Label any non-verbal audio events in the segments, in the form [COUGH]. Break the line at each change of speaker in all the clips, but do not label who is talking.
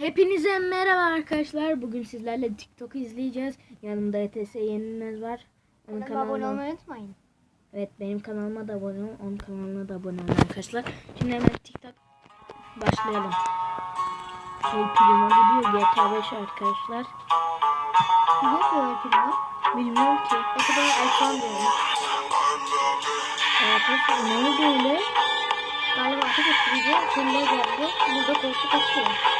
Hepinize merhaba arkadaşlar. Bugün sizlerle TikTok izleyeceğiz. Yanımda ETS Yenilmez var. Onun
Kanalıma abone olmayı unutmayın.
evet benim kanalıma da abone olun. Onun kanalına da abone olun arkadaşlar. Şimdi hemen TikTok başlayalım. El primo gidiyor GTA 5 arkadaşlar.
Ne böyle filmi?
Bilmiyorum ki.
Ne kadar iPhone diyorum.
Arkadaşlar ne oldu öyle?
Galiba ateş ettirici filmler geldi. Burada koltuk açıyor.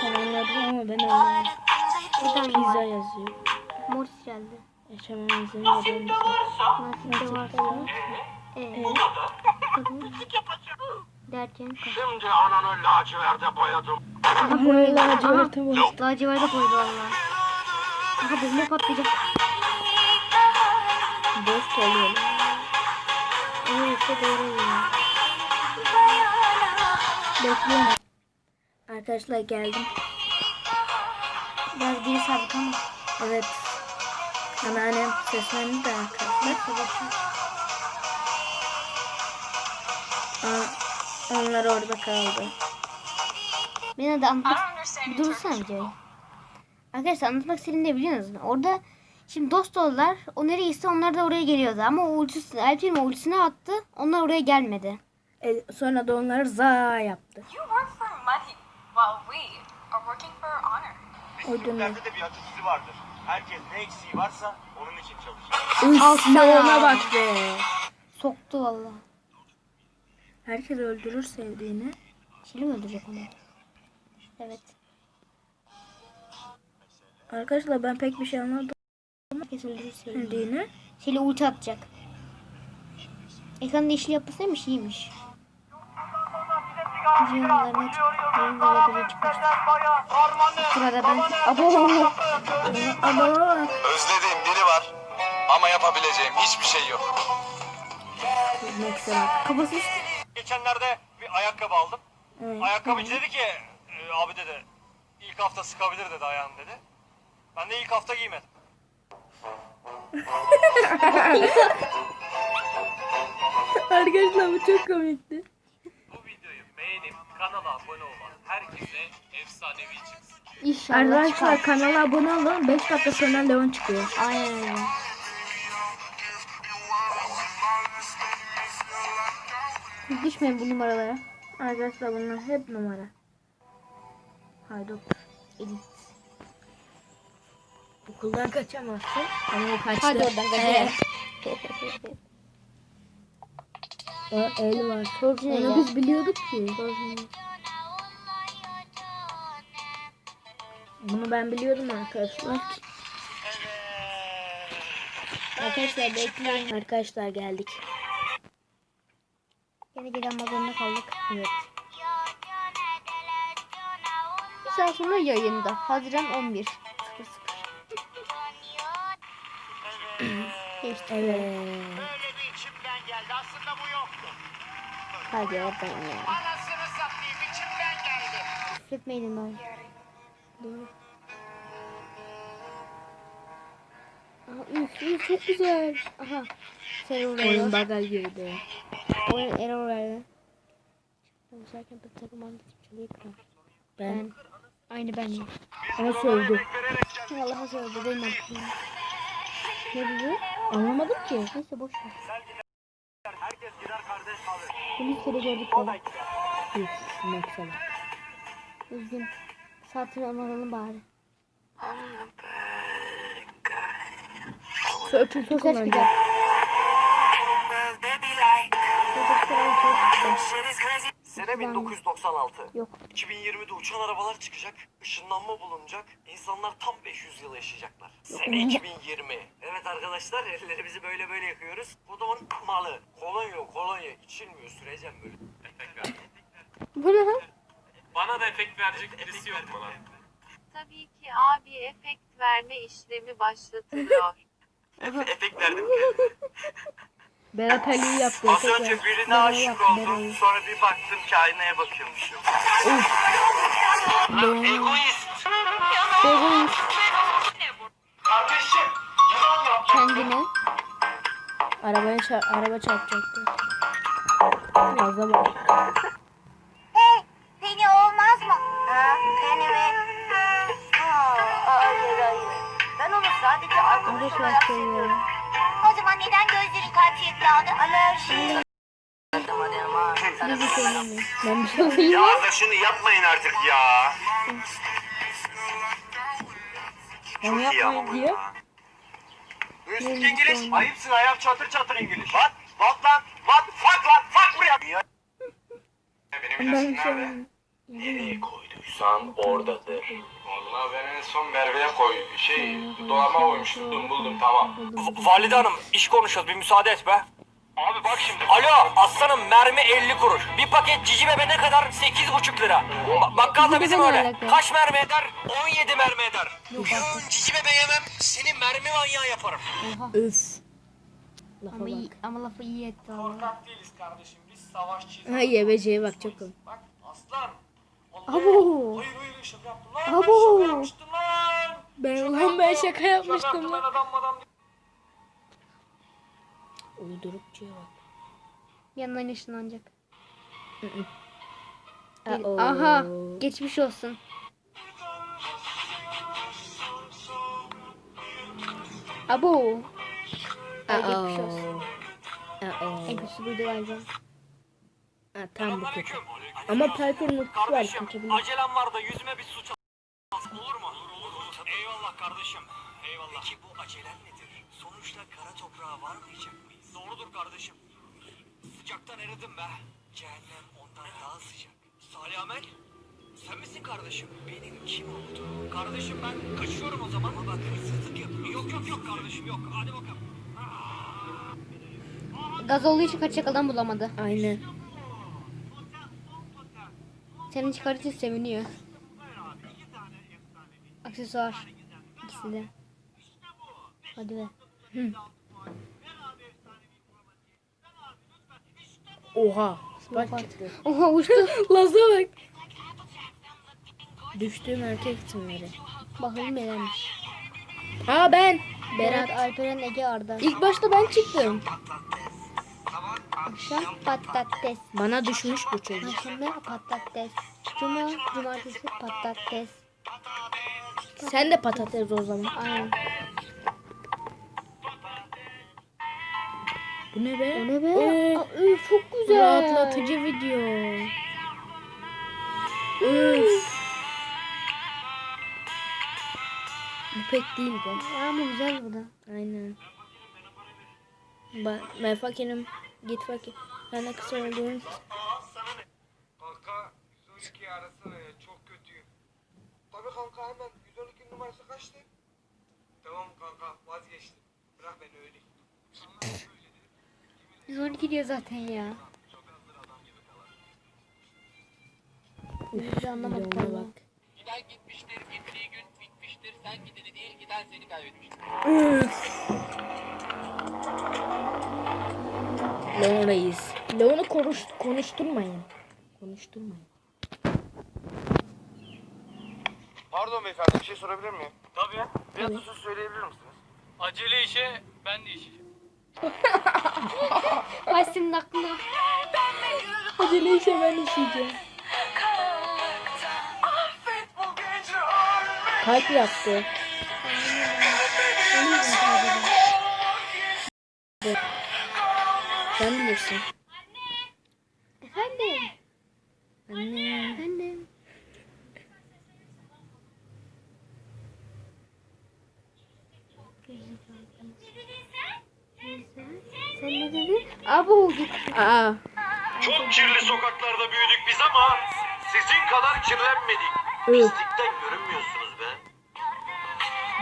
Sen anladın ama ben anlamadım. Pizza yazıyor.
Mortis geldi.
Yaşamam izlemiyor musun?
Nasipte varsa. Eee.
Evet.
Derken.
Şimdi ananı laciverde boyadım.
Aha
Böyle
boyadı.
laciverte
Aha.
boyadı.
Laciverde boyadı valla. Aha bomba patlayacak.
Dost oluyor.
Evet işte doğru oluyor.
Bekliyorum. Arkadaşlar geldim.
Biraz geri sardık ama.
Evet. Anneannem seslendi de arkadaşlar. Aa, onlar orada kaldı.
Beni de anlatmak... Dursana videoyu. Arkadaşlar anlatmak istediğim ne biliyor musunuz? Orada şimdi dost oldular. O nereye gitse onlar da oraya geliyordu. Ama o ultisini, Alp'in ultisini attı. Onlar oraya gelmedi.
E, sonra da onlar za yaptı.
You work for money, while we are working for honor.
O dönem.
Bizlerde de bir atasözü vardır. Herkes ne eksiği varsa onun için çalışır.
Leon'a bak be.
Soktu valla.
Herkes öldürür sevdiğini.
Şili mi öldürecek onu? Evet.
Arkadaşlar ben pek bir şey anlamadım
Herkes öldürür
sevdiğini.
Şili ulti atacak. Ekranda işli yapısıymış iyiymiş. Bile çıkmış. Sırada ben... Abo!
Özlediğim biri var ama yapabileceğim hiçbir şey yok.
Kafası.
Geçenlerde bir ayakkabı aldım.
Evet.
Ayakkabıcı dedi ki "E, abi dedi ilk hafta sıkabilir dedi ayağını dedi. Ben de ilk hafta giymedim. [LAUGHS]
Arkadaşlar bu çok komikti.
Kanala abone olan herkese efsanevi çıksın.
İnşallah
Arkadaşlar
çıkar.
kanala abone olun. 5 dakika sonra Leon çıkıyor.
Aynen öyle. Düşmeyin bu numaralara.
Arkadaşlar bunlar hep numara. Haydi
Edit.
okuldan kaçamazsın. Ama o kaçtı.
Hadi oradan
Evet. O el var.
Sorucu ne
Onu biz biliyorduk ki. Bunu ben biliyordum arkadaşlar. Arkadaşlar bekleyin. Arkadaşlar geldik.
Yine geri Amazon'da kaldık.
Evet.
Bir saat sonra yayında. Haziran 11. 00. Geçti.
Evet.
Geldi aslında bu yoktu.
Hadi oradan ya.
Anasını satayım içimden geldi.
Küfretmeyin ben. Aha, üf, üf, çok güzel. Aha. Server
Oyun
error.
baga girdi.
Oyun error verdi. Uzarken bir takım anlatım çalıyı kırar.
Ben
Ben. Aynı ben.
onu sövdü.
Allah'a söyledi benim. Ne dedi?
Anlamadım ki.
Neyse boş ver. Bunu kere gördük böyle.
Üf, mesela.
Üzgün. Saatini anlatalım bari.
Çok
ses
kullanacak.
Çocuklar çok güzel.
Sene 1996.
Yok.
2020'de uçan arabalar çıkacak, ışınlanma bulunacak, insanlar tam 500 yıl yaşayacaklar. Sene 2020. Evet arkadaşlar ellerimizi böyle böyle yakıyoruz. Kodumun malı. Kolonya kolonya içilmiyor süreceğim böyle.
Efekt ver.
Bu ne lan?
Bana da efekt verecek birisi yok mu lan?
Tabii ki abi efekt verme işlemi başlatılıyor.
Efekt verdim. [LAUGHS]
Berat Ali'yi yaptı.
Az önce ya. birine
Berat
aşık
yaptı,
oldum.
Berat.
Sonra bir baktım ki aynaya bakıyormuşum.
Uf.
Lan egoist.
Egoist.
Kardeşim.
Kendine.
Arabaya çar araba çarpacaktı. Biraz da bak.
Hey, seni olmaz mı? Ha, seni mi? Ha, hayır hayır.
Ben onu sadece arkadaşıma yaptım.
O zaman neden göz ya da şunu yapmayın artık ya.
Çok
iyi ama
yapmayın
bu ya. Müslük İngiliz. bu? Ayıpsın ayak çatır çatır İngiliz. What? What lan? What? Fuck lan? Fuck buraya. Benim
Ben
ilaçım nerede?
olamıyorum.
Nereye koydun? Koyduysan oradadır. Vallahi ben en son Merve'ye koy, şey dolama koymuştum buldum, buldum tamam.
Valide Hanım iş konuşuyoruz bir müsaade et be. Abi bak şimdi. Alo aslanım mermi 50 kuruş. Bir paket cici bebe ne kadar? 8,5 lira. Ba- bakkal da bizim öyle. Kaç mermi eder? 17 mermi eder. Yun cici bebe yemem. Seni mermi manyağı yaparım.
Üf. Lafa
Ama, iyi,
bak.
ama lafı iyi etti.
Korkak değiliz kardeşim. Biz savaşçıyız.
Ha yebeciye bak çok komik.
Bak.
Abo.
Hayır hayır şaka yaptım lan.
Abo.
Ben şaka yapmıştım lan.
Ben
Şaka
ulan ben şaka yapmıştım
yaptım,
lan.
Adam adam
Uydurukçuya bak.
Yanından ışınlanacak. Aha. Geçmiş olsun. Abo. Geçmiş olsun. Kötüsü buydu galiba.
Ha, tam bu kötü. Ama Piper'ın ultisi var.
Kardeşim acelem var da yüzüme bir su çal. Olur mu? Olur olur. Eyvallah kardeşim. Eyvallah. Peki bu acelen nedir? Sonuçta kara toprağa varmayacak mıyız? Doğrudur kardeşim. Sıcaktan eridim be. Cehennem ondan daha sıcak. Salih Amel? Sen misin kardeşim? Benim kim oldu? Kardeşim ben kaçıyorum o zaman. Ama bak hırsızlık yapıyorum. Yok yok yok kardeşim yok. Hadi bakalım.
Gaz olduğu için kaçacak adam bulamadı.
Aynen.
Senin çıkarı için seviniyor. Aksesuar. İkisi de. Hadi be.
Oha. Çıktı.
Oha uçtu. [LAUGHS]
Laz'a bak. Düştüğüm erkek isimleri.
Bakalım nelermiş.
Aa ben.
Berat,
Berat.
Alperen, Ege, Arda.
İlk başta ben çıktım.
Akşam patates.
Bana düşmüş bu çocuk.
Perşembe patates. Cuma, cumartesi patates.
Sen de patates o zaman.
Aynen.
Bu ne be?
O ne be?
Oo,
Aa, üf, çok güzel.
Rahatlatıcı video. Üf. Bu pek değil be.
Ama güzel bu da.
Aynen. Ba ben fakirim. Git fakir. Ben de kısa olduğum
Kanka 112 arasana ya çok kötüyüm. Tabii kanka hemen 112 numarası kaçtı? Tamam kanka vazgeçtim. Bırak beni öyle.
112 diyor zaten ya.
Videoma
valla.
bak.
Giden gitmiştir, gittiği gün bitmiştir. Sen gideni değil, giden seni kaybetmiştir.
Leon Reis. Leon'u konuş konuşturmayın. Konuşturmayın.
Pardon beyefendi bir şey sorabilir miyim?
Tabii.
Bir atasözü söyleyebilir misiniz?
Acele işe ben de işe.
Ay senin aklına.
Acele işe ben işeyeceğim. Kalp yaptı. Sen bilirsin.
Efendim.
Anne.
Efendim. Sen ne dedin? Abo git.
Aa.
Çok kirli sokaklarda büyüdük biz ama sizin kadar kirlenmedik. Pislikten görünmüyorsunuz be.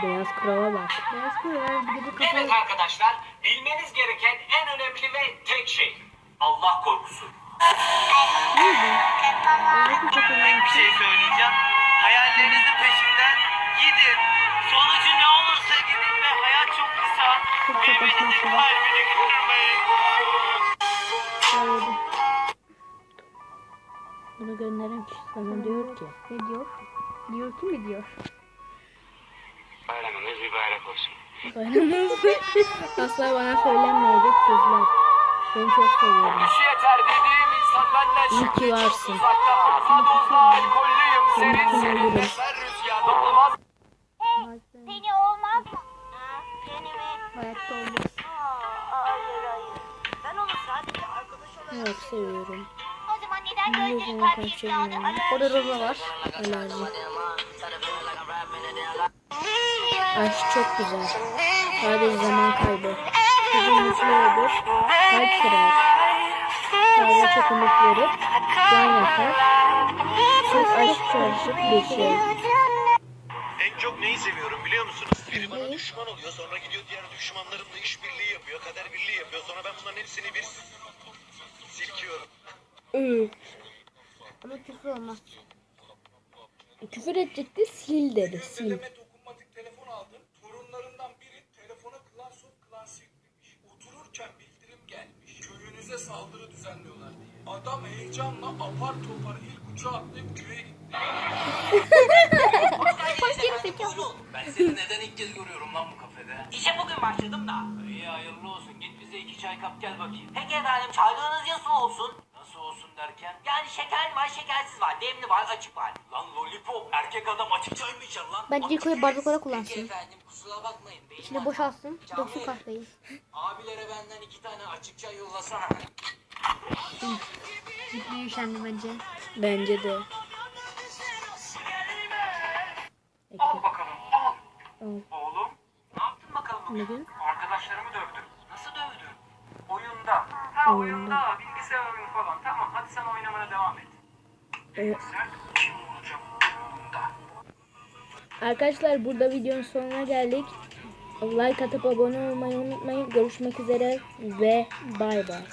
Beyaz krala bak.
Beyaz koyuyor. Bir de bu
Evet
kapalı.
arkadaşlar, bilmeniz gereken en önemli ve tek şey Allah korkusu.
bir şey söyleyeceğim. Hayallerinizin peşinden gidin. Sonucu ne olursa gidin ve hayat çok kısa. Birbirinizin kalbini kırmayın.
Bunu gönderen kişi sana diyor ki.
Ne diyor? Diyor ki mi diyor? [LAUGHS]
asla bana söylenmeyecek sözler. Seni çok seviyorum.
Şu yeter dediğim insan benden
İyi ki
çok
varsın.
uzakta. Sadozda alkollüyüm
Seni
eser rüzgarda olmaz.
Seni olmaz mı? Hayatta olmaz.
Çok seviyorum.
O zaman neden
Ne zaman kaçırmıyorum.
Orada Roza var.
Alerji. Aşk çok güzel. Sadece zaman kaybı. Kızın mutlu olur. Kalp kırar. Sadece çok umut verir. Can yakar. Çok aşk çalışıp bir şey.
En çok neyi seviyorum biliyor musunuz? Biri bana düşman oluyor sonra gidiyor diğer düşmanlarımla işbirliği yapıyor. Kader birliği yapıyor. Sonra ben bunların hepsini bir silkiyorum.
Iı.
Ama küfür olmaz.
Küfür edecekti sil dedi sil.
Köyünüze saldırı düzenliyorlar diye. Adam heyecanla apar topar ilk uçağa atlayıp köye gitti.
Ben seni neden ilk kez görüyorum lan bu kafede?
İşe bugün başladım da.
İyi hayırlı olsun. Git bize iki çay kap gel bakayım.
Peki efendim çaylığınız nasıl olsun?
Nasıl olsun derken?
Yani şekerli var, şekersiz var, demli var, açık var.
Lan lollipop erkek adam açık çay mı içer lan?
Bence ilk koyu bardaklara
Peki
kullansın.
efendim kusura bakmayın. Beyim
İçine
var.
boşalsın. Döksün kahveyi.
Abilere benden iki tane açık çay yollasana.
Ciddi üşendi bence.
Bence de.
Al bakalım al.
Al.
Oğlum ne yaptın bakalım bugün?
Neden?
Arkadaşlarımı dövdüm. Nasıl dövdün? Oyunda. Ha oyunda. Bilgisayar oyunu falan. Tamam hadi sen oynamana devam et.
Evet.
Sen oyunda?
Arkadaşlar burada videonun sonuna geldik. Like atıp abone olmayı unutmayın. Görüşmek üzere ve bay bay.